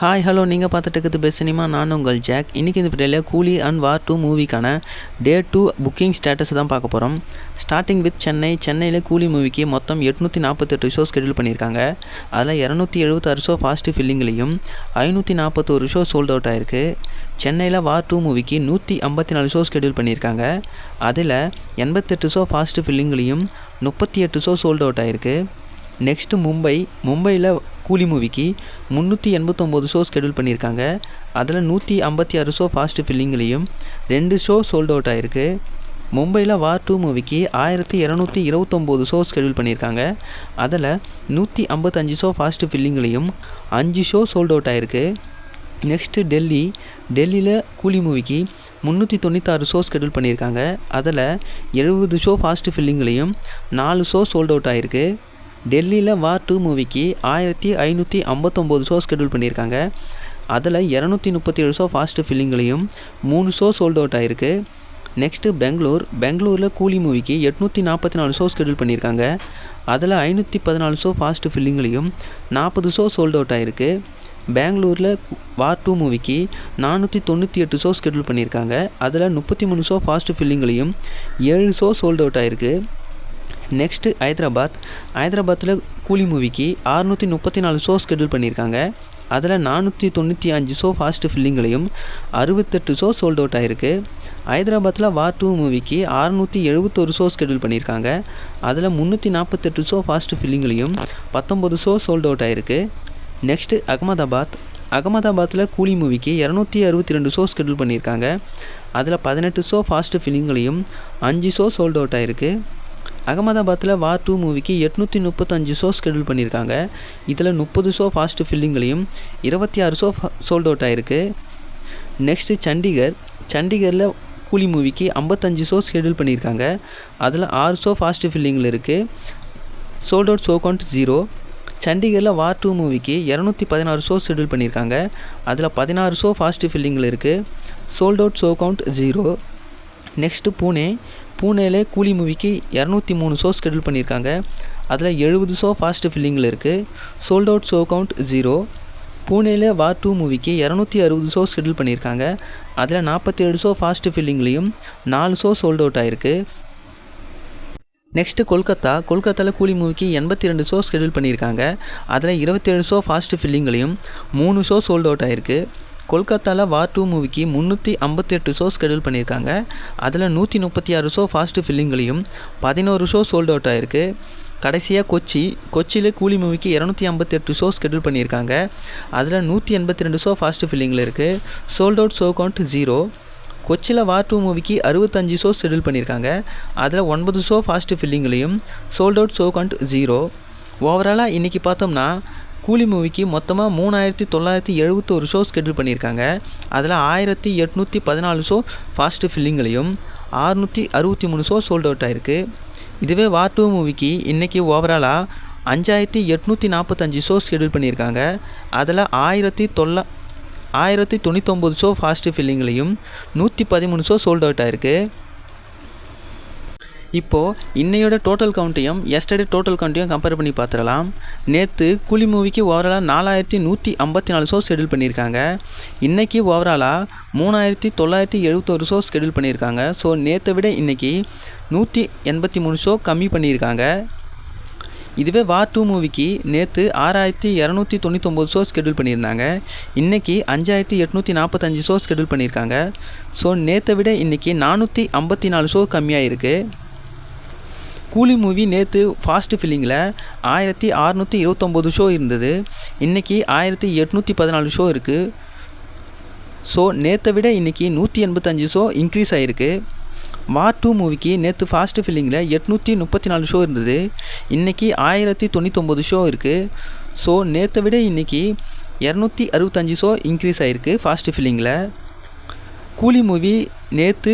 Hi hello நீங்கள் பார்த்துட்டு இருக்கிறது பெஸ்ட் சினிமா நான் உங்கள் ஜாக் இன்றைக்கி இந்த வீடியோவில் கூலி அண்ட் வார் டூ மூவிக்கான டே டூ புக்கிங் ஸ்டேட்டஸ் தான் பார்க்க போகிறோம் ஸ்டார்டிங் வித் சென்னை சென்னையில் கூலி மூவிக்கு மொத்தம் எட்நூற்றி நாற்பத்தெட்டு ஷோ ஸ்கெடியூல் பண்ணியிருக்காங்க. அதில் இரநூத்தி எழுபத்தாறு ஷோ ஃபாஸ்ட்டு ஃபில்லிங்லேயும் ஐநூற்றி நாற்பத்தோரு ஷோ சோல்ட் அவுட் ஆயிருக்கு. சென்னையில் வார் டூ மூவிக்கு நூற்றி ஐம்பத்தி நாலு ஷோ ஸ்கெடியூல் பண்ணியிருக்காங்க. அதில் எண்பத்தெட்டு ஷோ ஃபாஸ்ட்டு ஃபில்லிங்லேயும் முப்பத்தி எட்டு ஷோ சோல்ட் அவுட் ஆயிருக்கு. நெக்ஸ்ட்டு மும்பை மும்பையில் கூலி மூவிக்கு முந்நூற்றி எண்பத்தொம்போது ஷோ ஸ்கெடியூல் பண்ணியிருக்காங்க. அதில் நூற்றி ஐம்பத்தி ஆறு ஷோ ஃபாஸ்ட்டு ஃபில்லிங்லேயும் ரெண்டு ஷோ சோல்ட் அவுட் ஆகிருக்கு மும்பையில் வார் டூ மூவிக்கு ஆயிரத்தி இரநூத்தி இருபத்தொம்போது ஷோ ஸ்கெடியூல் பண்ணியிருக்காங்க. அதில் நூற்றி ஐம்பத்தஞ்சு ஷோ ஃபாஸ்ட்டு ஃபில்லிங்லேயும் அஞ்சு ஷோ சோல்ட் அவுட் ஆகிருக்கு நெக்ஸ்ட்டு டெல்லி டெல்லியில் கூலி மூவிக்கு முந்நூற்றி தொண்ணூத்தாறு ஷோ ஸ்கெடியூல் பண்ணியிருக்காங்க. அதில் எழுபது ஷோ ஃபாஸ்ட்டு ஃபில்லிங்லேயும் நாலு ஷோ சோல்ட் அவுட் ஆகிருக்கு டெல்லியில் வார் டூ மூவிக்கு ஆயிரத்தி ஐநூற்றி ஐம்பத்தொம்போது ஷோ ஸ்கெடியூல் பண்ணியிருக்காங்க. அதில் இரநூத்தி முப்பத்தி ஏழு ஷோ ஃபாஸ்ட்டு ஃபில்லிங்லேயும் மூணு ஷோ சோல்ட் அவுட் ஆயிருக்கு. நெக்ஸ்ட்டு பெங்களூர். பெங்களூரில் கூலி மூவிக்கு எட்நூற்றி நாற்பத்தி நாலு ஷோ ஸ்கெடியூல் பண்ணியிருக்காங்க. அதில் ஐநூற்றி பதினாலு ஷோ ஃபாஸ்ட்டு ஃபில்லிங்லேயும் நாற்பது ஷோ சோல்ட் அவுட் ஆயிருக்கு. பெங்களூரில் வார் டூ மூவிக்கு நானூற்றி தொண்ணூற்றி எட்டு ஷோ ஸ்கெடியூல் பண்ணியிருக்காங்க. அதில் முப்பத்தி மூணு ஷோ ஃபாஸ்ட்டு ஃபில்லிங்லேயும் ஏழு ஷோ சோல்ட் அவுட் ஆயிருக்கு. நெக்ஸ்ட்டு ஹைதராபாத் ஹைதராபாத்தில் கூலி மூவிக்கு அறுநூற்றி முப்பத்தி நாலு ஷோ ஸ்கெடியூல் பண்ணியிருக்காங்க. அதில் நானூற்றி தொண்ணூற்றி அஞ்சு ஷோ ஃபாஸ்ட் ஃபில்லிங்களையும் அறுபத்தெட்டு ஷோ சோல்ட் அவுட் ஆகிருக்கு ஹைதராபாத்தில் வார் டூ மூவிக்கு அறுநூற்றி எழுபத்தொரு ஷோ ஸ்கெடியூல் பண்ணியிருக்காங்க. அதில் முந்நூற்றி நாற்பத்தெட்டு ஷோ ஃபாஸ்ட் ஃபில்லிங்களையும் பத்தொம்பது ஷோ சோல்ட் அவுட் ஆகிருக்கு நெக்ஸ்ட்டு அகமதாபாத். அகமதாபாத்தில் கூலி மூவிக்கு இரநூத்தி அறுபத்தி ரெண்டு ஷோ ஸ்கெடியூல் பண்ணியிருக்காங்க. அதில் பதினெட்டு ஷோ ஃபாஸ்ட் ஃபில்லிங்லையும் அஞ்சு ஷோ சோல்ட் அவுட் ஆகிருக்கு அகமதாபாத்தில் வார் டூ மூவிக்கு எட்நூற்றி முப்பத்தஞ்சு ஷோ ஸ்கெடியூல் பண்ணியிருக்காங்க. இதில் முப்பது ஷோ ஃபாஸ்ட் ஃபில்லிங்லேயும் இருபத்தி ஆறு ஷோ சோல்ட் அவுட் ஆயிருக்கு. நெக்ஸ்ட்டு சண்டிகர். சண்டிகரில் கூலி மூவிக்கு ஐம்பத்தஞ்சு ஷோ ஷெடியூல் பண்ணியிருக்காங்க. அதில் ஆறு ஷோ ஃபாஸ்ட் ஃபில்லிங்கில் இருக்குது sold out show count zero சண்டிகரில் வார் டூ மூவிக்கு இரநூத்தி பதினாறு ஷோ ஷெடியூல் பண்ணியிருக்காங்க. அதில் பதினாறு ஷோ ஃபாஸ்ட் ஃபில்லிங்கில் இருக்குது sold out show count zero next Pune பூனேலே Coolie மூவிக்கு இரநூத்தி மூணு ஷோ ஸ்கெடியூல் பண்ணியிருக்காங்க. அதில் எழுபது ஷோ ஃபாஸ்ட் ஃபில்லிங்கில் இருக்குது sold out show count zero பூனேல War two மூவிக்கு இரநூத்தி அறுபது ஷோ ஷெடியூல் பண்ணியிருக்காங்க. அதில் நாற்பத்தி ஏழு ஷோ ஃபாஸ்ட்டு ஃபில்லிங்லேயும் நாலு ஷோ சோல்ட் அவுட் ஆகிருக்கு நெக்ஸ்ட்டு கொல்கத்தா. கொல்கத்தாவில் கூலி மூவிக்கு எண்பத்தி ரெண்டு ஷோ ஷெடியூல் பண்ணியிருக்காங்க. அதில் இருபத்தேழு ஷோ ஃபாஸ்ட்டு ஃபில்லிங்லேயும் மூணு ஷோ சோல்ட் அவுட் ஆயிருக்கு. கொல்கத்தாவில் வார் டூ மூவிக்கு முந்நூற்றி ஐம்பத்தெட்டு ஷோ ஸ்கெடியூல் பண்ணியிருக்காங்க. அதில் நூற்றி முப்பத்தி ஆறு ஷோ ஃபாஸ்ட்டு ஃபில்லிங்லேயும் பதினோரு ஷோ சோல்ட் அவுட் ஆயிருக்கு. கடைசியாக கொச்சி கொச்சியில் கூலி மூவிக்கு இரநூத்தி ஐம்பத்தெட்டு ஷோ ஸ்கெடியூல் பண்ணியிருக்காங்க. அதில் நூற்றி எண்பத்தி ரெண்டு ஷோ ஃபாஸ்ட்டு ஃபில்லிங்கில் இருக்குது sold out show count zero கொச்சியில் வார் டூ மூவிக்கு அறுபத்தஞ்சு ஷோ ஷெடியூல் பண்ணியிருக்காங்க. அதில் ஒன்பது show fast ஃபில்லிங்லேயும் sold out show count zero ஓவராலாக இன்றைக்கி பார்த்தோம்னா கூலி மூவிக்கு மொத்தமாக மூணாயிரத்தி தொள்ளாயிரத்தி எழுபத்தோரு ஷோ ஸ்கெடியூல் பண்ணியிருக்காங்க. அதில் ஆயிரத்தி எட்நூற்றி பதினாலு ஷோ ஃபாஸ்ட்டு ஃபில்லிங்லேயும் ஆறுநூற்றி அறுபத்தி மூணு ஷோ சோல்ட் அவுட் ஆயிருக்கு. இதுவே வார் டூ மூவிக்கு இன்றைக்கி ஓவராலாக அஞ்சாயிரத்தி எட்நூற்றி நாற்பத்தஞ்சு ஷோ ஸ்கெடியூல் பண்ணியிருக்காங்க. அதில் ஆயிரத்தி தொள்ளா ஆயிரத்தி தொண்ணூத்தொம்பது ஷோ ஃபாஸ்ட்டு ஃபில்லிங்லேயும் நூற்றி பதிமூணு ஷோ சோல்ட் அவுட் ஆயிருக்கு. இப்போது இன்னையோட டோட்டல் கவுண்ட்டையும் எஸ்டர்டே டோட்டல் கவுண்ட்டையும் கம்பேர் பண்ணி பார்த்துடலாம். நேற்று கூலி மூவிக்கு ஓவராலாக நாலாயிரத்தி நூற்றி ஐம்பத்தி நாலு ஷோ ஷெடியூல் பண்ணியிருக்காங்க. இன்றைக்கி ஓவராலாக மூணாயிரத்தி தொள்ளாயிரத்தி எழுபத்தோரு ஷோ ஷெடியூல் பண்ணியிருக்காங்க. ஸோ நேற்றை விட இன்றைக்கி நூற்றி எண்பத்தி மூணு ஷோ கம்மி பண்ணியிருக்காங்க. இதுவே வார் டூ மூவிக்கு நேற்று ஆறாயிரத்தி இரநூத்தி தொண்ணூத்தொம்பது ஷோ ஸ்கெடியூல் பண்ணியிருந்தாங்க. இன்றைக்கி அஞ்சாயிரத்தி எட்நூற்றி நாற்பத்தஞ்சு ஷோ ஸ்கெடியூல் பண்ணியிருக்காங்க. ஸோ நேற்றை விட இன்றைக்கி நானூற்றி ஐம்பத்தி நாலு ஷோ கம்மியாக இருக்குது கூலி மூவி நேற்று ஃபாஸ்ட் ஃபில்லிங்கில் ஆயிரத்தி அறநூற்றி இருபத்தொம்போது ஷோ இருந்தது. இன்றைக்கி ஆயிரத்தி எட்நூற்றி பதினாலு ஷோ இருக்குது ஸோ நேற்றை விட இன்றைக்கி நூற்றி எண்பத்தஞ்சு ஷோ இன்க்ரீஸ் ஆகிருக்கு வார் டூ மூவிக்கு நேற்று ஃபாஸ்ட் ஃபில்லிங்கில் எட்நூற்றி முப்பத்தி நாலு ஷோ இருந்தது. இன்றைக்கி ஆயிரத்தி தொண்ணூத்தொம்பது ஷோ இருக்குது ஸோ நேற்றை விட இன்றைக்கி இரநூத்தி அறுபத்தஞ்சு ஷோ இன்க்ரீஸ் ஆகிருக்கு ஃபாஸ்ட் ஃபில்லிங்கில் கூலி மூவி நேற்று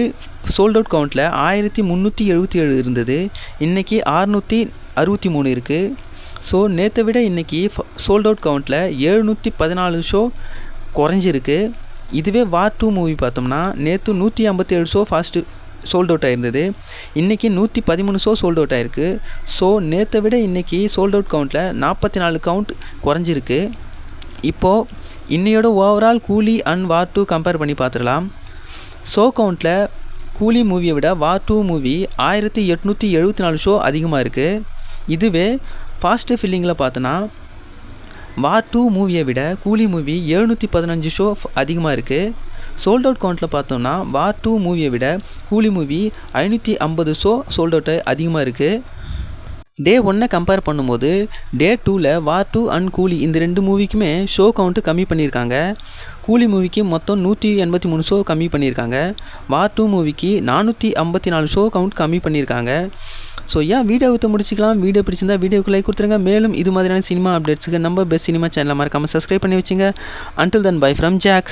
சோல்ட் அவுட் கவுண்ட்டில் ஆயிரத்தி முந்நூற்றி எழுபத்தி ஏழு இருந்தது. இன்றைக்கி அறுநூற்றி அறுபத்தி மூணு இருக்குது ஸோ நேற்றை விட இன்றைக்கி சோல்ட் அவுட் கவுண்ட்டில் எழுநூற்றி பதினாலு ஷோ குறைஞ்சிருக்கு. இதுவே வார் டூ மூவி பார்த்தோம்னா நேற்று நூற்றி ஐம்பத்தி ஏழு ஷோ ஃபாஸ்ட்டு சோல்ட் அவுட் ஆயிருந்தது. இன்றைக்கி நூற்றி பதிமூணு ஷோ சோல்ட் அவுட் ஆயிருக்கு. ஸோ நேற்றை விட இன்றைக்கி சோல்ட் அவுட் கவுண்ட்டில் நாற்பத்தி நாலு கவுண்ட் குறைஞ்சிருக்கு. இப்போது இன்னையோட ஓவரால் கூலி அண்ட் வார் டூ கம்பேர் பண்ணி பார்த்துடலாம். ஷோ கவுண்ட்டில் கூலி மூவியை விட வார் டூ மூவி ஆயிரத்தி எட்நூற்றி எழுபத்தி நாலு ஷோ அதிகமாக இருக்குது இதுவே ஃபாஸ்ட்டு ஃபில்லிங்கில் பார்த்தோன்னா வார் டூ மூவியை விட கூலி மூவி எழுநூற்றி பதினஞ்சு ஷோ அதிகமாக இருக்குது சோல்ட் அவுட் கவுண்ட்டில் பார்த்தோம்னா வார் டூ மூவியை விட கூலி மூவி ஐநூற்றி ஐம்பது ஷோ சோல்ட் அவுட்டு அதிகமாக இருக்குது டே ஒன்னை கம்பேர் பண்ணும்போது டே டூவில் வார் டூ அண்ட் கூலி இந்த ரெண்டு மூவிக்குமே ஷோ கவுண்ட்டு கம்மி பண்ணியிருக்காங்க. கூலி மூவிக்கு மொத்தம் நூற்றி எண்பத்தி மூணு ஷோ கம்மி பண்ணியிருக்காங்க. வார் டூ மூவிக்கு நானூற்றி ஐம்பத்தி நாலு ஷோ கவுண்ட் கம்மி பண்ணியிருக்காங்க. ஸோ ஏன் வீடியோ விற்று முடிச்சிக்கலாம்? வீடியோ பிடிச்சிருந்தா வீடியோக்கு லைக் கொடுத்துருங்க. மேலும் இது மாதிரியான சினிமா அப்டேட்ஸுக்கு நம்ம பெஸ்ட் சினிமா சேனலை மறக்காமல் சப்ஸ்கிரைப் பண்ணி வச்சுங்க. Until then bye from Jack